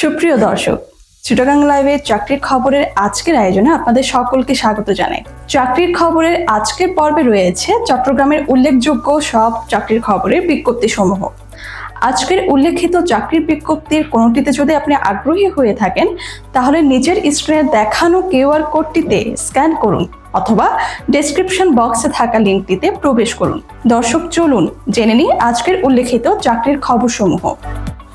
সুপ্রিয় দর্শক, চিটাগাং লাইভে চাকরির খবরের আজকের আয়োজনে আপনাদের সকলকে স্বাগত জানাই। চাকরির খবরের আজকের পর্বে রয়েছে চট্টগ্রামের উল্লেখযোগ্য সব চাকরির খবরের বিজ্ঞপ্তি সমূহ আজকের উল্লেখিত চাকরির বিজ্ঞপ্তির কোনোটিতে যদি আপনি আগ্রহী হয়ে থাকেন, তাহলে নিজের স্ক্রিনে দেখানো কিউআর কোডটিতে স্ক্যান করুন অথবা ডেসক্রিপশন বক্সে থাকা লিঙ্কটিতে প্রবেশ করুন। দর্শক, চলুন জেনে নিই আজকের উল্লেখিত চাকরির খবরসমূহ।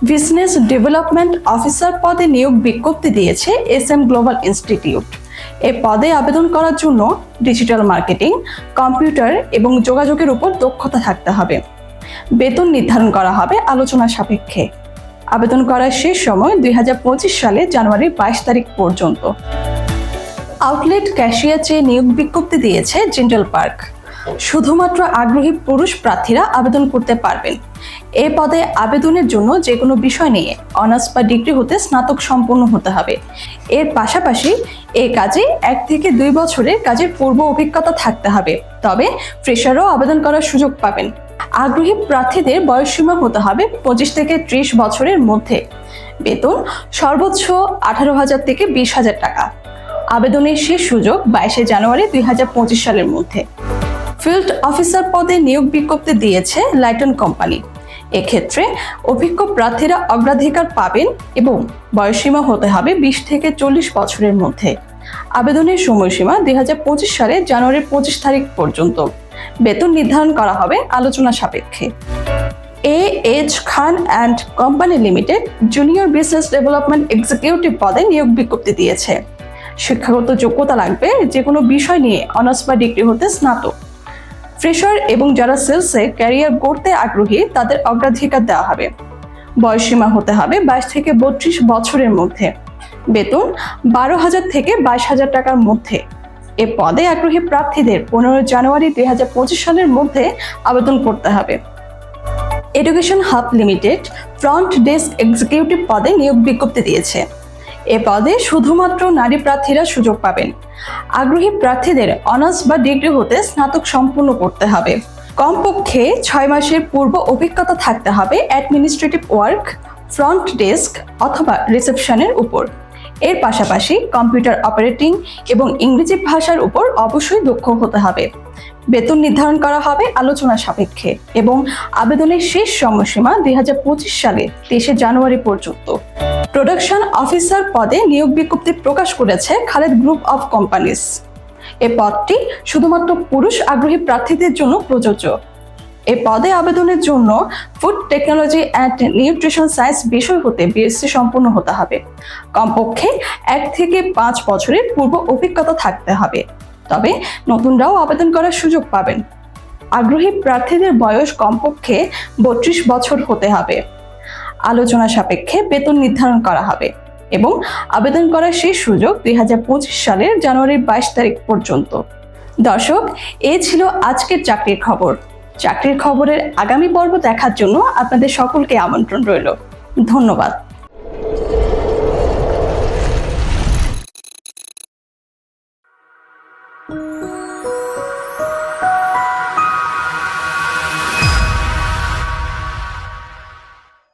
বিজনেস ডেভেলপমেন্ট অফিসার পদে নিয়োগ বিজ্ঞপ্তি দিয়েছে এস এম গ্লোবাল ইনস্টিটিউট। এ পদে আবেদন করার জন্য ডিজিটাল মার্কেটিং, কম্পিউটার এবং যোগাযোগের উপর দক্ষতা থাকতে হবে। বেতন নির্ধারণ করা হবে আলোচনা সাপেক্ষে। আবেদন করার শেষ সময় দুই হাজার পঁচিশ সালে জানুয়ারির বাইশ তারিখ পর্যন্ত। আউটলেট ক্যাশিয়ার চেয়ে নিয়োগ বিজ্ঞপ্তি দিয়েছে জেন্টাল পার্ক। শুধুমাত্র আগ্রহী পুরুষ প্রার্থীরা আবেদন করতে পারবেন। এ পদে আবেদনের জন্য যে কোনো বিষয় নিয়ে অনার্স বা ডিগ্রি হতে স্নাতক সম্পন্ন হতে হবে। এর পাশাপাশি এ কাজে এক থেকে দুই বছরের কাজের পূর্ব অভিজ্ঞতা থাকতে হবে। তবে ফ্রেশারও আবেদন করার সুযোগ পাবেন। আগ্রহী প্রার্থীদের বয়সসীমা হতে হবে পঁচিশ থেকে ত্রিশ বছরের মধ্যে। বেতন সর্বোচ্চ আঠারো হাজার থেকে বিশ হাজার টাকা। আবেদনের শেষ সুযোগ বাইশে জানুয়ারি দুই হাজার পঁচিশ সালের মধ্যে। ফিল্ড অফিসার পদে নিয়োগ বিজ্ঞপ্তি দিয়েছে লাইটন কোম্পানি। এক্ষেত্রে অভিজ্ঞ প্রার্থীরা অগ্রাধিকার পাবেন এবং বয়সসীমা হতে হবে বিশ থেকে চল্লিশ বছরের মধ্যে। আবেদনের সময়সীমা দুই হাজার পঁচিশ সালে জানুয়ারির পঁচিশ তারিখ পর্যন্ত। বেতন নির্ধারণ করা হবে আলোচনা সাপেক্ষে। A H Khan and company limited junior business development executive পদে নিয়োগ বিজ্ঞপ্তি দিয়েছে। শিক্ষাগত যোগ্যতা লাগবে যে কোনো বিষয় নিয়ে অনার্স বা ডিগ্রি হতে স্নাতক। ফ্রেশার এবং যারা সেলসে ক্যারিয়ার গড়তে আগ্রহী, তাদের অগ্রাধিকার দেওয়া হবে। বয়সসীমা হতে হবে বাইশ থেকে বত্রিশ বছরের মধ্যে। বেতন বারো হাজার থেকে বাইশ হাজার টাকার মধ্যে। এ পদে আগ্রহী প্রার্থীদের পনেরো জানুয়ারি দুই হাজার পঁচিশ সালের মধ্যে আবেদন করতে হবে। Education hub limited front desk executive পদে নিয়োগ বিজ্ঞপ্তি দিয়েছে। এ পদে শুধুমাত্র নারী প্রার্থীরা সুযোগ পাবেন। আগ্রহী প্রার্থীদের অনার্স বা ডিগ্রি হতে স্নাতক সম্পূর্ণ করতে হবে। কমপক্ষে ছয় মাসের পূর্ব অভিজ্ঞতা থাকতে হবে অ্যাডমিনিস্ট্রেটিভ ওয়ার্ক, ফ্রন্ট ডেস্ক অথবা রিসেপশনের উপর। এর পাশাপাশি কম্পিউটার অপারেটিং এবং ইংরেজি ভাষার উপর অবশ্যই দক্ষ হতে হবে। বেতন নির্ধারণ করা হবে আলোচনা সাপেক্ষে এবং আবেদনের শেষ সময়সীমা দুই সালে তেইশে জানুয়ারি পর্যন্ত। প্রোডাকশন অফিসার পদে নিয়োগ বিজ্ঞপ্তি প্রকাশ করেছে খালেদ গ্রুপ অফ কোম্পানিজ এ পদটি শুধুমাত্র পুরুষ আগ্রহী প্রার্থীদের জন্য প্রযোজ্য। এ পদে আবেদনের জন্য food technology and nutrition science বিষয় হতে বিএসসি সম্পূর্ণ হতে হবে। কমপক্ষে এক থেকে পাঁচ বছরের পূর্ব অভিজ্ঞতা থাকতে হবে। তবে নতুনরাও আবেদন করার সুযোগ পাবেন। আগ্রহী প্রার্থীদের বয়স কমপক্ষে বত্রিশ বছর হতে হবে। আলোচনা সাপেক্ষে বেতন নির্ধারণ করা হবে এবং আবেদন করার শেষ সুযোগ দুই হাজার পঁচিশ সালের জানুয়ারির বাইশ তারিখ পর্যন্ত। দর্শক, এ ছিল আজকের চাকরির খবর। চাকরির খবরের আগামী পর্ব দেখার জন্য আপনাদের সকলকে আমন্ত্রণ রইল। ধন্যবাদ।